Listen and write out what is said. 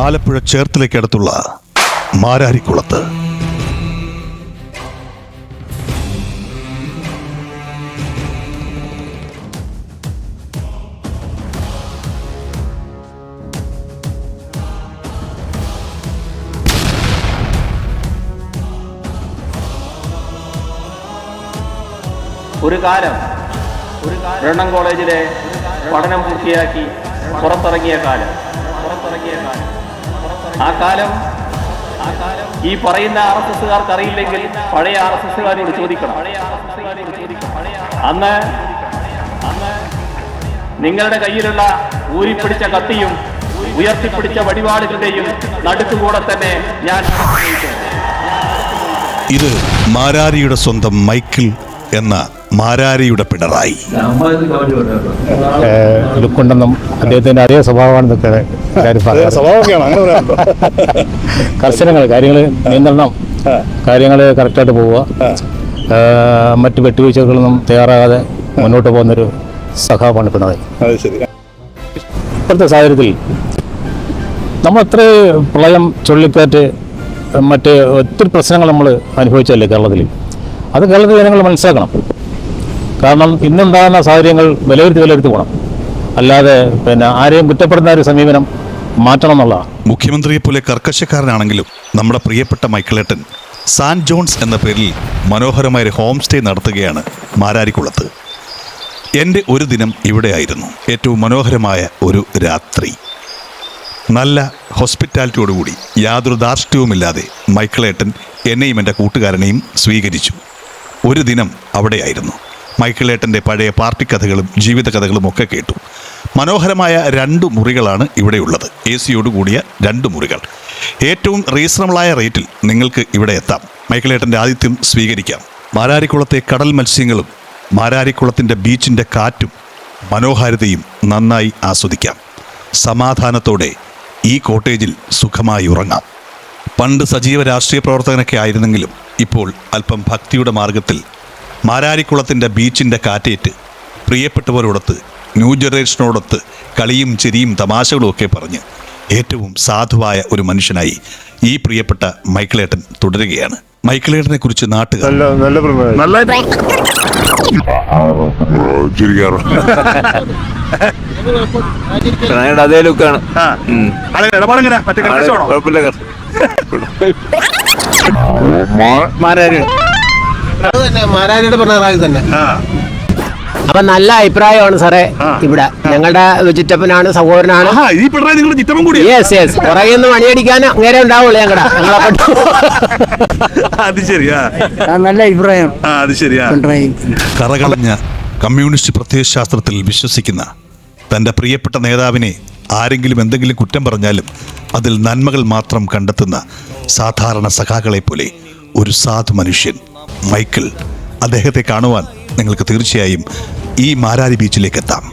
ആലപ്പുഴ ചേർത്തലയ്ക്കടുത്തുള്ള മാരാരിക്കുളത്ത്. ഒരു കാലം ഒരു ബ്രണ്ണൻ കോളേജിലെ പഠനം പൂർത്തിയാക്കി പുറത്തിറങ്ങിയ കാലം. ആ കാലം ആ കാലം ഈ പറയുന്ന ആർ എസ് എസ്സുകാർക്ക് അറിയില്ലെങ്കിൽ പഴയ ആർ എസ് എസ്സുകാരോട് ചോദിക്കണം. അന്ന് അന്ന് നിങ്ങളുടെ കയ്യിലുള്ള ഊരിപ്പിടിച്ച കത്തിയും ഉയർത്തിപ്പിടിച്ച വഴിപാടുകളുടെയും നടുക്കുകൂടെ തന്നെ ഞാൻ ഇത് മാരാരിയുടെ സ്വന്തം മൈക്കിൾ എന്ന മാരാരിയുടെ പിണറായി. ലുക്കുണ്ടെന്നും അദ്ദേഹത്തിന്റെ അതേ സ്വഭാവമാണെന്നൊക്കെ കർശനങ്ങൾ കാര്യങ്ങൾ നിയന്ത്രണം കാര്യങ്ങൾ കറക്റ്റായിട്ട് പോവുക. മറ്റു വെട്ടുവീഴ്ചകളൊന്നും തയ്യാറാകാതെ മുന്നോട്ട് പോകുന്നൊരു സഖാവാണ് പിണറായി. ഇപ്പോഴത്തെ സാഹചര്യത്തിൽ നമ്മൾ അത്ര പ്രളയം ചുഴലിക്കാറ്റ് മറ്റ് ഒത്തിരി പ്രശ്നങ്ങൾ നമ്മൾ അനുഭവിച്ചല്ലേ കേരളത്തിൽ? അത് കേരളത്തിൽ ജനങ്ങൾ മനസ്സിലാക്കണം. കാരണം ഇന്നുണ്ടാകുന്ന സാഹചര്യങ്ങൾ വിലയിരുത്തി വിലയിരുത്തി പോകണം. അല്ലാതെ പിന്നെ ആരെയും കുറ്റപ്പെടുന്ന ഒരു സമീപനം മാറ്റണം എന്നുള്ളതാണ് മുഖ്യമന്ത്രിയെ പോലെ കർക്കശക്കാരനാണെങ്കിലും നമ്മുടെ പ്രിയപ്പെട്ട മൈക്കിളേട്ടൻ സാൻ ജോൺസ് എന്ന പേരിൽ മനോഹരമായ ഒരു ഹോം സ്റ്റേ നടത്തുകയാണ് മാരാരിക്കുളത്ത്. എന്റെ ഒരു ദിനം ഇവിടെയായിരുന്നു. ഏറ്റവും മനോഹരമായ ഒരു രാത്രി. നല്ല ഹോസ്പിറ്റാലിറ്റിയോടുകൂടി യാതൊരു ധാർഷ്ട്യവുമില്ലാതെ മൈക്കിളേട്ടൻ എന്നെയും എന്റെ കൂട്ടുകാരനെയും സ്വീകരിച്ചു. ഒരു ദിനം അവിടെയായിരുന്നു. മൈക്കിളേട്ടന്റെ പഴയ പാർട്ടി കഥകളും ജീവിത കഥകളും ഒക്കെ കേട്ടു. മനോഹരമായ രണ്ട് മുറികളാണ് ഇവിടെയുള്ളത്. എ സിയോട് കൂടിയ രണ്ട് മുറികൾ. ഏറ്റവും റീസണബിളായ റേറ്റിൽ നിങ്ങൾക്ക് ഇവിടെ എത്താം. മൈക്കിളേട്ടന്റെ ആതിഥ്യം സ്വീകരിക്കാം. മാരാരിക്കുളത്തെ കടൽ മത്സ്യങ്ങളും മാരാരിക്കുളത്തിന്റെ ബീച്ചിന്റെ കാറ്റും മനോഹാരിതയും നന്നായി ആസ്വദിക്കാം. സമാധാനത്തോടെ ഈ കോട്ടേജിൽ സുഖമായി ഉറങ്ങാം. പണ്ട് സജീവ രാഷ്ട്രീയ പ്രവർത്തകനൊക്കെ ആയിരുന്നെങ്കിലും ഇപ്പോൾ അല്പം ഭക്തിയുടെ മാർഗത്തിൽ മാരാരിക്കുളത്തിന്റെ ബീച്ചിന്റെ കാറ്റേറ്റ് പ്രിയപ്പെട്ടവരോടൊത്ത് ന്യൂ ജനറേഷനോടൊത്ത് കളിയും ചിരിയും തമാശകളും ഒക്കെ പറഞ്ഞ് ഏറ്റവും സാധുവായ ഒരു മനുഷ്യനായി ഈ പ്രിയപ്പെട്ട മൈക്കിളേട്ടൻ തുടരുകയാണ്. മൈക്കിളേട്ടനെ കുറിച്ച് നാട്ടുകാർ നല്ല നല്ല പ്രണയം നല്ലതായിട്ട് ചിരിക്കാറുണ്ട് പ്രണയുടെ അതേ ലുക്കാണ്. ഇടപാടെങ്ങനെ? മറ്റേ കർക്കശമാണോ കുഴപ്പമില്ല അത് തന്നെ മാരാരിയുടെ പിണറായി തന്നെ. ആ. അപ്പൊ നല്ല അഭിപ്രായമാണ് സാറേ ഇവിടെ. ഞങ്ങളുടെ ചിറ്റപ്പനാണ് സഹോദരനാണ്. ഈ പിണറായി നിങ്ങളുടെ ചിറ്റപ്പൻ കൂടി യെസ് യെസ് പുറകെ നിന്ന് പണിയടിക്കാൻ അങ്ങനെ ഉണ്ടാവുള്ളൂ ഞങ്ങളുടെ ഞങ്ങളെ അത് ശരിയാ നല്ല അഭിപ്രായം. അത് ശരിയാ കറകളഞ്ഞ കമ്മ്യൂണിസ്റ്റ് പ്രത്യയശാസ്ത്രത്തിൽ വിശ്വസിക്കുന്ന തന്റെ പ്രിയപ്പെട്ട നേതാവിനെ ആരെങ്കിലും എന്തെങ്കിലും കുറ്റം പറഞ്ഞാലും അതിൽ നന്മകൾ മാത്രം കണ്ടെത്തുന്ന സാധാരണ സഖാക്കളെ പോലെ ഒരു സാധു മനുഷ്യൻ മൈക്കിൾ അദ്ദേഹത്തെ കാണുവാൻ നിങ്ങൾക്ക് തീർച്ചയായും ഈ മാരാരി ബീച്ചിലേക്ക് എത്താം.